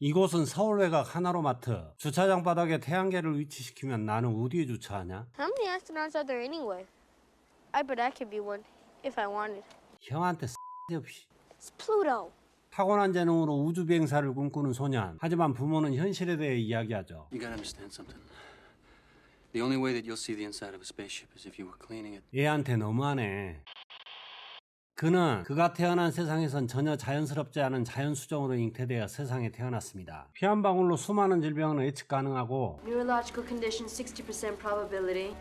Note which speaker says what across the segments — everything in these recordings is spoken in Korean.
Speaker 1: 이곳은 서울 외곽 하나로마트. 주차장 바닥에 태양계를 위치시키면 나는 어디에 주차하냐?
Speaker 2: How many astronauts are there anyway? I bet I could be one if I wanted.
Speaker 1: 형한테 없이.
Speaker 2: It's Pluto.
Speaker 1: 타고난 재능으로 우주 비행사를 꿈꾸는 소년. 하지만 부모는 현실에 대해 이야기하죠.
Speaker 3: You gotta understand something. The only way that you'll see the inside of a spaceship is if you were cleaning it.
Speaker 1: 얘한테 너무하네. 그는 그가 태어난 세상에선 전혀 자연스럽지 않은 자연수정으로 잉태되어 세상에 태어났습니다. 피 한 방울로 수많은 질병은 예측 가능하고
Speaker 4: Neurological condition 60% probability.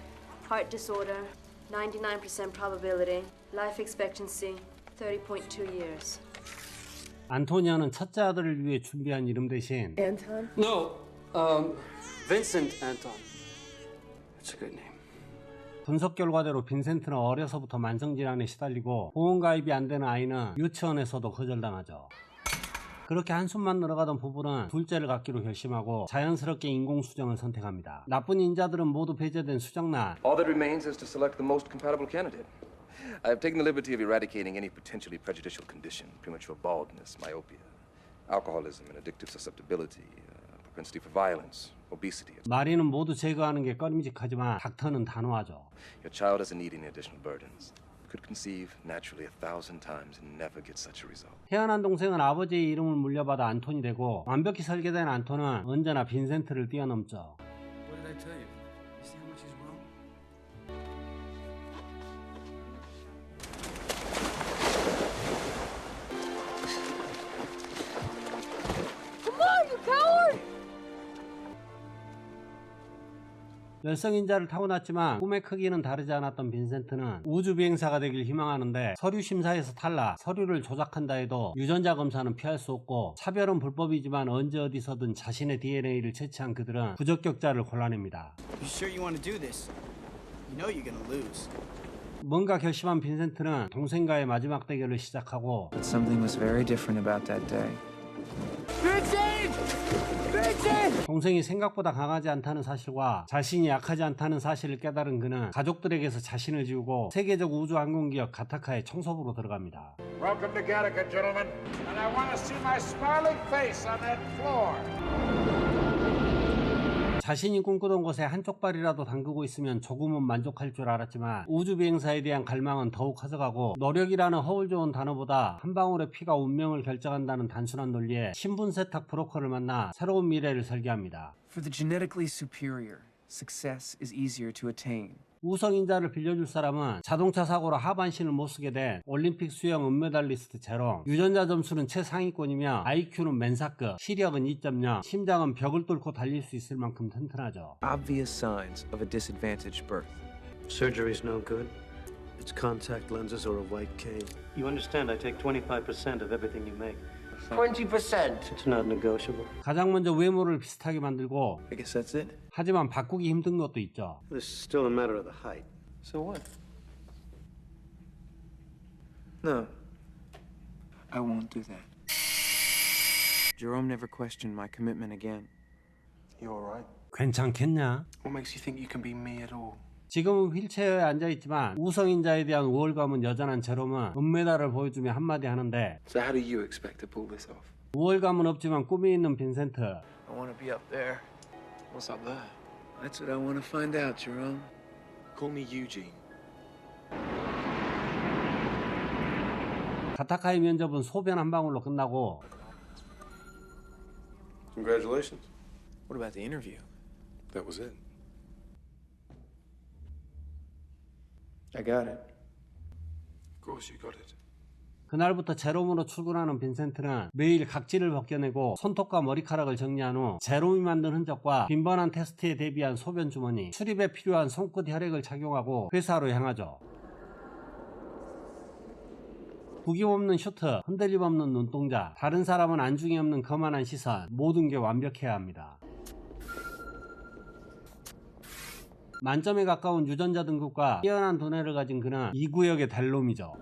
Speaker 4: Heart disorder 99% probability. Life expectancy 30.2 years.
Speaker 1: 안토니아는 첫째 아들을 위해 준비한 이름 대신
Speaker 4: Anton?
Speaker 3: No, um, Vincent Anton. That's a good name.
Speaker 1: 분석 결과대로 빈센트는 어려서부터 만성질환에 시달리고 보험 가입이 안 되는 아이는 유치원에서도 거절당하죠. 그렇게 한숨만 늘어가던 부부는 둘째를 갖기로 결심하고 자연스럽게 인공수정을 선택합니다. 나쁜 인자들은 모두 배제된 수정날
Speaker 5: All that remains is to select the most compatible candidate. I have taken the liberty of eradicating any potentially prejudicial condition premature baldness, myopia, alcoholism, and addictive susceptibility, uh, propensity for violence, obesity.
Speaker 1: 마리는 모두 제거하는 게 꺼림직하지만 닥터는 단호하죠.
Speaker 5: Your child doesn't need any additional burdens. Could conceive naturally a thousand times and never get such a result.
Speaker 1: 태어난 동생은 아버지의 이름을 물려받아 안톤이 되고 완벽히 설계된 안톤은 언제나 빈센트를 뛰어넘죠.
Speaker 3: What did I tell you?
Speaker 1: 열성인자를 타고났지만 꿈의 크기는 다르지 않았던 빈센트는 우주 비행사가 되길 희망하는데 서류 심사에서 탈락, 서류를 조작한다 해도 유전자 검사는 피할 수 없고 차별은 불법이지만 언제 어디서든 자신의 DNA를 채취한 그들은 부적격자를 골라냅니다.
Speaker 6: You sure you want to do this? You know you're gonna lose.
Speaker 1: 뭔가 결심한 빈센트는 동생과의 마지막 대결을 시작하고 동생이 생각보다 강하지 않다는 사실과 자신이 약하지 않다는 사실을 깨달은 그는 가족들에게서 자신을 지우고 세계적 우주 항공기업 가타카의 청소부로 들어갑니다.
Speaker 7: Welcome to Gattaca, gentlemen. And I want to see my smiling face on that floor.
Speaker 1: 자신이 꿈꾸던 곳에 한쪽 발이라도 담그고 있으면 조금은 만족할 줄 알았지만 우주 비행사에 대한 갈망은 더욱 커져가고 노력이라는 허울 좋은 단어보다 한 방울의 피가 운명을 결정한다는 단순한 논리에 신분 세탁 브로커를 만나 새로운 미래를 설계합니다.
Speaker 8: For the genetically superior, success is easier to attain.
Speaker 1: 우성인자를 빌려줄 사람은 자동차 사고로 하반신을 못 쓰게 된 올림픽 수영 은메달리스트 제롬 유전자 점수는 최상위권이며 IQ는 맨사급 시력은 2.0 심장은 벽을 뚫고 달릴 수 있을 만큼 튼튼하죠
Speaker 8: Obvious signs of a disadvantaged birth.
Speaker 9: Surgery's no good. It's contact lenses or a white cane. You understand, I take 25% of everything you make.
Speaker 7: 20%.
Speaker 9: It's not negotiable.
Speaker 1: 가장 먼저 외모를 비슷하게 만들고
Speaker 8: I guess that's it.
Speaker 1: 하지만 바꾸기 힘든 것도 있죠
Speaker 9: This is still a matter of the height.
Speaker 8: So what? No. I won't do that. Jerome never questioned my commitment again.
Speaker 5: You alright?
Speaker 1: 괜찮겠냐?
Speaker 3: What makes you think you can be me at all?
Speaker 1: 지금은 휠체어에 앉아있지만 우성인자에 대한 우월감은 여전한 제롬은 은메달을 보여주며 한마디 하는데
Speaker 3: So how do you expect to pull this off?
Speaker 1: 우월감은 없지만 꿈이 있는 빈센트
Speaker 8: I want to be up there.
Speaker 3: What's up there?
Speaker 8: That's what I want to find out, Jerome.
Speaker 3: Call me Eugene.
Speaker 1: 가타카의 면접은 소변 한 방울로 끝나고
Speaker 5: Congratulations.
Speaker 8: What about the interview?
Speaker 5: That was it.
Speaker 8: I got it.
Speaker 5: Of course you got it.
Speaker 1: 그날부터 제롬으로 출근하는 빈센트는 매일 각질을 벗겨내고 손톱과 머리카락을 정리한 후 제롬이 만든 흔적과 빈번한 테스트에 대비한 소변 주머니, 출입에 필요한 손끝 혈액을 착용하고 회사로 향하죠. 구김 없는 슈트, 흔들림 없는 눈동자, 다른 사람은 안중에 없는 거만한 시선, 모든 게 완벽해야 합니다. 만점에 가까운 유전자 등급과 뛰어난 두뇌를 가진 그는 이 구역의 델롬이죠.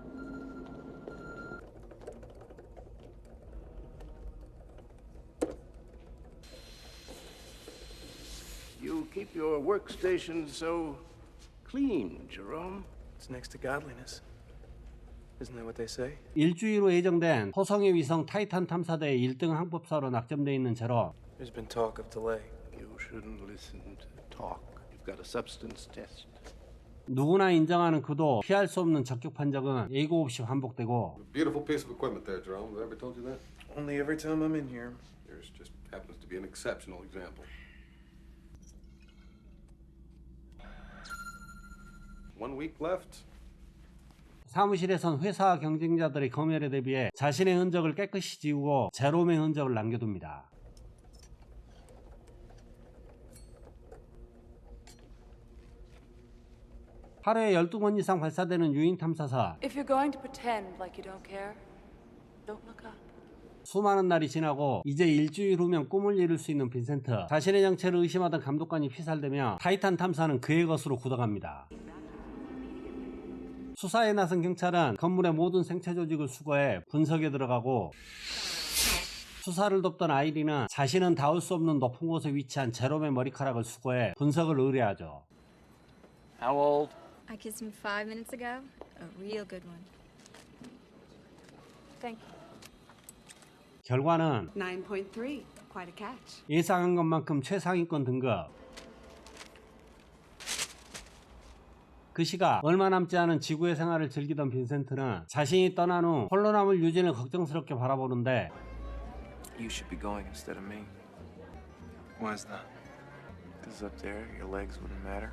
Speaker 7: You keep your workstation so clean, Jerome.
Speaker 8: It's next to godliness. Isn't that what they say?
Speaker 1: 일주일로 예정된 토성의 위성 타이탄 탐사대의 1등 항법사로 낙점돼 있는 제로
Speaker 8: There's been talk of delay.
Speaker 7: You shouldn't listen to talk. Got a substance test.
Speaker 1: 누구나 인정하는 그도 피할 수 없는 적격 판정은 예고 없이 반복되고
Speaker 10: Beautiful piece of equipment there, Jerome. Have I ever told you that?
Speaker 8: Only every time I'm in here.
Speaker 10: Yours just happens to be an exceptional example. One week left.
Speaker 1: 사무실에선 회사와 경쟁자들의 검열에 대비해 자신의 흔적을 깨끗이 지우고 제롬의 흔적을 남겨둡니다. 하루에 12번 이상 발사되는 유인 탐사사
Speaker 11: If you're going to pretend like you don't care, don't look up.
Speaker 1: 수많은 날이 지나고 이제 일주일 후면 꿈을 이룰 수 있는 빈센트 자신의 정체를 의심하던 감독관이 피살되며 타이탄 탐사는 그의 것으로 굳어갑니다. 수사에 나선 경찰은 건물의 모든 생체 조직을 수거해 분석에 들어가고 수사를 돕던 아이린은 자신은 닿을 수 없는 높은 곳에 위치한 제롬의 머리카락을 수거해 분석을 의뢰하죠.
Speaker 8: How old?
Speaker 12: I kissed him five minutes ago. A real good one.
Speaker 11: Thank you.
Speaker 1: 결과는
Speaker 11: 9.3. Quite a catch.
Speaker 1: 예상한 것만큼 최상위권 등급. 그 시각 얼마 남지 않은 지구의 생활을 즐기던 빈센트는 자신이 떠난 후 홀로 남을 유진을 걱정스럽게 바라보는데
Speaker 8: You should be going instead of me. Why's that? Because up there, your legs wouldn't matter.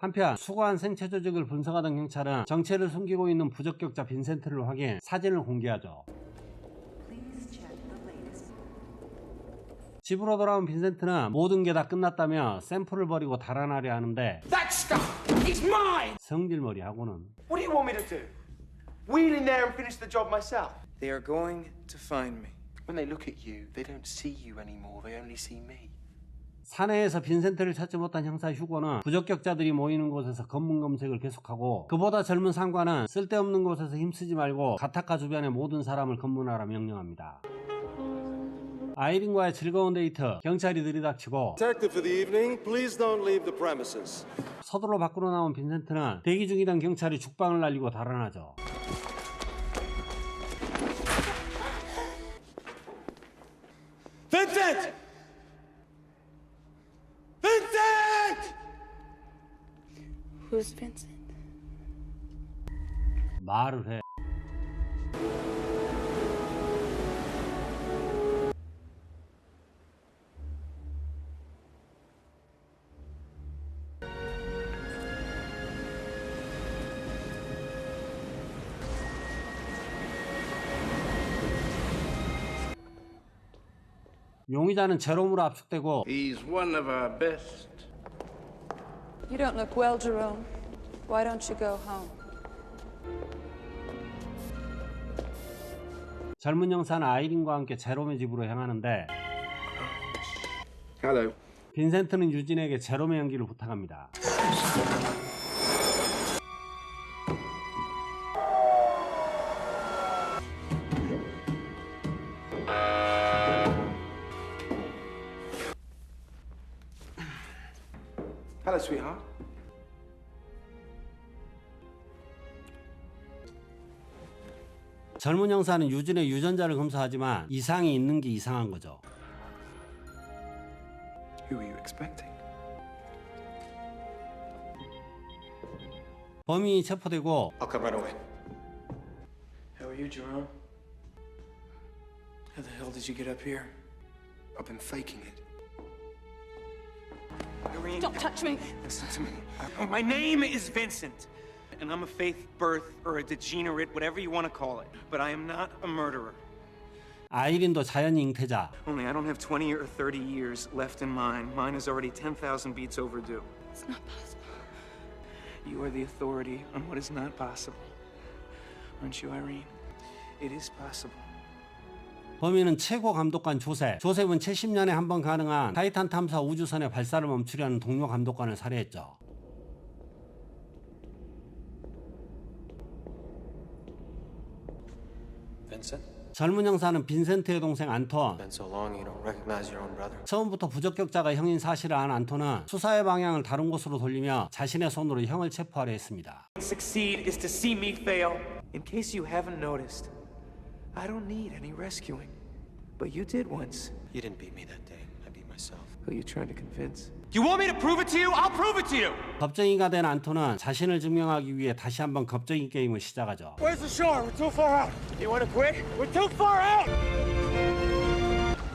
Speaker 1: 한편 수거한 생체 조직을 분석하던 경찰은 정체를 숨기고 있는 부적격자 빈센트를 확인 사진을 공개하죠. 집으로 돌아온 빈센트는 모든 게 다 끝났다며 샘플을 버리고 달아나려 하는데! 성질머리하고는
Speaker 6: What do you want me to do? Wheel in there and finish the job myself?
Speaker 8: They are going to find me.
Speaker 3: When they look at you, they don't see you anymore. They only see me.
Speaker 1: 사내에서 빈센트를 찾지 못한 형사 휴고는 부적격자들이 모이는 곳에서 검문 검색을 계속하고 그보다 젊은 상관은 쓸데없는 곳에서 힘쓰지 말고 가타카 주변의 모든 사람을 검문하라 명령합니다. 아이린과의 즐거운 데이트, 경찰이 들이닥치고. 서둘러 밖으로 나온 빈센트는 대기 중이던 경찰이 죽방을 날리고 달아나죠.
Speaker 11: Who's Vincent?
Speaker 1: 말을 해. 용의자는 제롬으로 압축되고
Speaker 7: He's one of our best.
Speaker 11: You don't look well, Jerome. Why don't you go home?
Speaker 1: 젊은 형사는 아이린과 함께 제롬의 집으로 향하는데
Speaker 5: Hello.
Speaker 1: 빈센트는 유진에게 제롬의 연기를 부탁합니다.
Speaker 8: Hello, sweetheart.
Speaker 1: 젊은 형사는 유진의 유전자를 검사하지만 이상이 있는 게 이상한 거죠.
Speaker 8: Who are you expecting?
Speaker 1: 범인이 체포되고
Speaker 10: I'll come right away.
Speaker 8: How are you, Jerome? How the hell did you get up here?
Speaker 3: I've been faking it.
Speaker 8: Irene,
Speaker 11: Don't touch me.
Speaker 8: listen to me. Uh, My name is Vincent, and I'm a faith birth or a degenerate, whatever you want to call it. But I am not a murderer.
Speaker 1: 아이린도 자연히 잉태자.
Speaker 8: Only I don't have 20 or 30 years left in mine. Mine is already 10,000 beats overdue.
Speaker 11: It's not possible.
Speaker 8: You are the authority on what is not possible. Aren't you, Irene? It is possible.
Speaker 1: 범인은 최고 감독관 조셉. 조셉은 70년에 한 번 가능한 타이탄 탐사 우주선의 발사를 멈추려는 동료 감독관을 살해했죠. 젊은 형사는 빈센트의 동생 안톤. 처음부터 부적격자가 형인 사실을 안 안톤은 수사의 방향을 다른 곳으로 돌리며 자신의 손으로 형을 체포하려 했습니다.
Speaker 8: I don't need any rescuing. But you did once.
Speaker 3: You didn't beat me that day. I beat myself.
Speaker 8: Who are you trying to convince?
Speaker 13: You want me to prove it to you? I'll prove it to you!
Speaker 1: 겁쟁이가 된 안토는 자신을 증명하기 위해 다시 한번 겁쟁이 게임을 시작하죠.
Speaker 13: Where's the shore? We're too far out. You want to quit? We're too far out!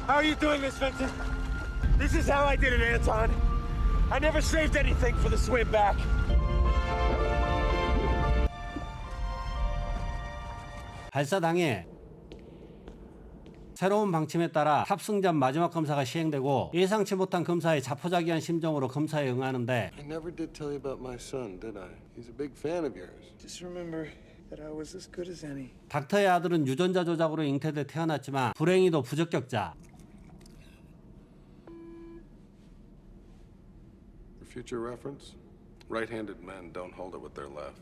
Speaker 13: How are you doing this, Vincent? This is how I did it, Anton. I never saved anything for the swim back.
Speaker 1: 발사당해 새로운 방침에 따라 탑승 전 마지막 검사가 시행되고 예상치 못한 검사의 자포자기한 심정으로 검사에 응하는데
Speaker 10: I never did tell you about my son, did I? He's a big fan of yours.
Speaker 6: Just remember that I was as good as any.
Speaker 1: 닥터의 아들은 유전자 조작으로 잉태돼 태어났지만 불행히도 부적격자
Speaker 10: For future reference, right-handed men don't hold it with their left.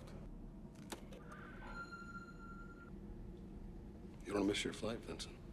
Speaker 10: You don't miss your flight, Vincent.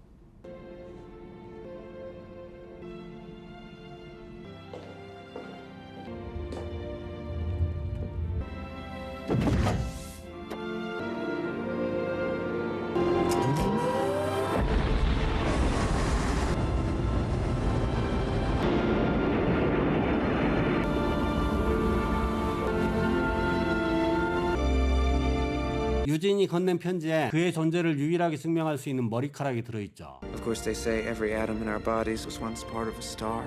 Speaker 1: 유진이 건넨 편지에 그의 존재를 유일하게 증명할 수 있는 머리카락이 들어있죠.
Speaker 8: Of course, they say every atom in our bodies was once part of a star.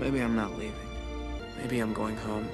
Speaker 8: Maybe I'm not leaving. Maybe I'm going home.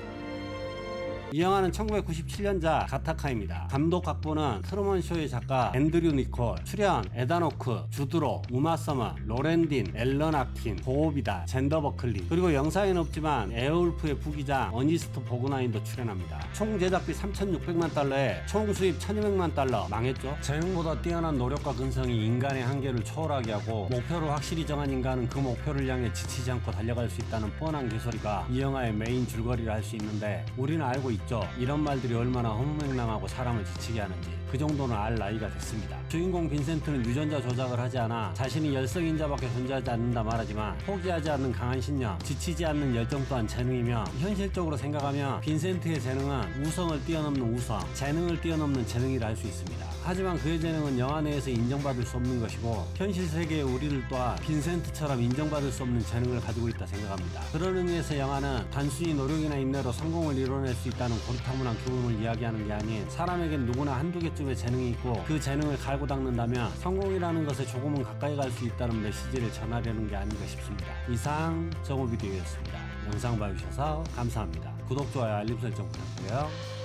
Speaker 1: 이 영화는 1997년작 가타카입니다. 감독 각본은 트루먼 쇼의 작가 앤드류 니콜, 출연 에다노크, 주드로, 우마 서머, 로렌딘, 앨런 아킨, 보호비다, 젠더 버클리 그리고 영상에는 없지만 에어울프의 부기장 어니스트 보그나인도 출연합니다. 총 제작비 3,600만 달러에 총 수입 1,200만 달러 망했죠. 재능보다 뛰어난 노력과 근성이 인간의 한계를 초월하게 하고 목표를 확실히 정한 인간은 그 목표를 향해 지치지 않고 달려갈 수 있다는 뻔한 개소리가 이 영화의 메인 줄거리를 할 수 있는데 우리는 알고 있 죠. 이런 말들이 얼마나 허무맹랑하고 사람을 지치게 하는지 그 정도는 알 나이가 됐습니다. 주인공 빈센트는 유전자 조작을 하지 않아 자신이 열성인자밖에 존재하지 않는다 말하지만 포기하지 않는 강한 신념, 지치지 않는 열정 또한 재능이며 현실적으로 생각하면 빈센트의 재능은 우성을 뛰어넘는 우성, 재능을 뛰어넘는 재능이라 할 수 있습니다. 하지만 그의 재능은 영화 내에서 인정받을 수 없는 것이고 현실 세계의 우리를 또한 빈센트처럼 인정받을 수 없는 재능을 가지고 있다 생각합니다. 그런 의미에서 영화는 단순히 노력이나 인내로 성공을 이뤄낼 수 있다는 고리타분한 교훈을 이야기하는 게 아닌 사람에겐 누구나 한두 개쯤의 재능이 있고 그 재능을 갈고 닦는다면 성공이라는 것에 조금은 가까이 갈 수 있다는 메시지를 전하려는 게 아닌가 싶습니다. 이상 정오비디오였습니다. 영상 봐주셔서 감사합니다. 구독, 좋아요, 알림 설정 부탁드려요.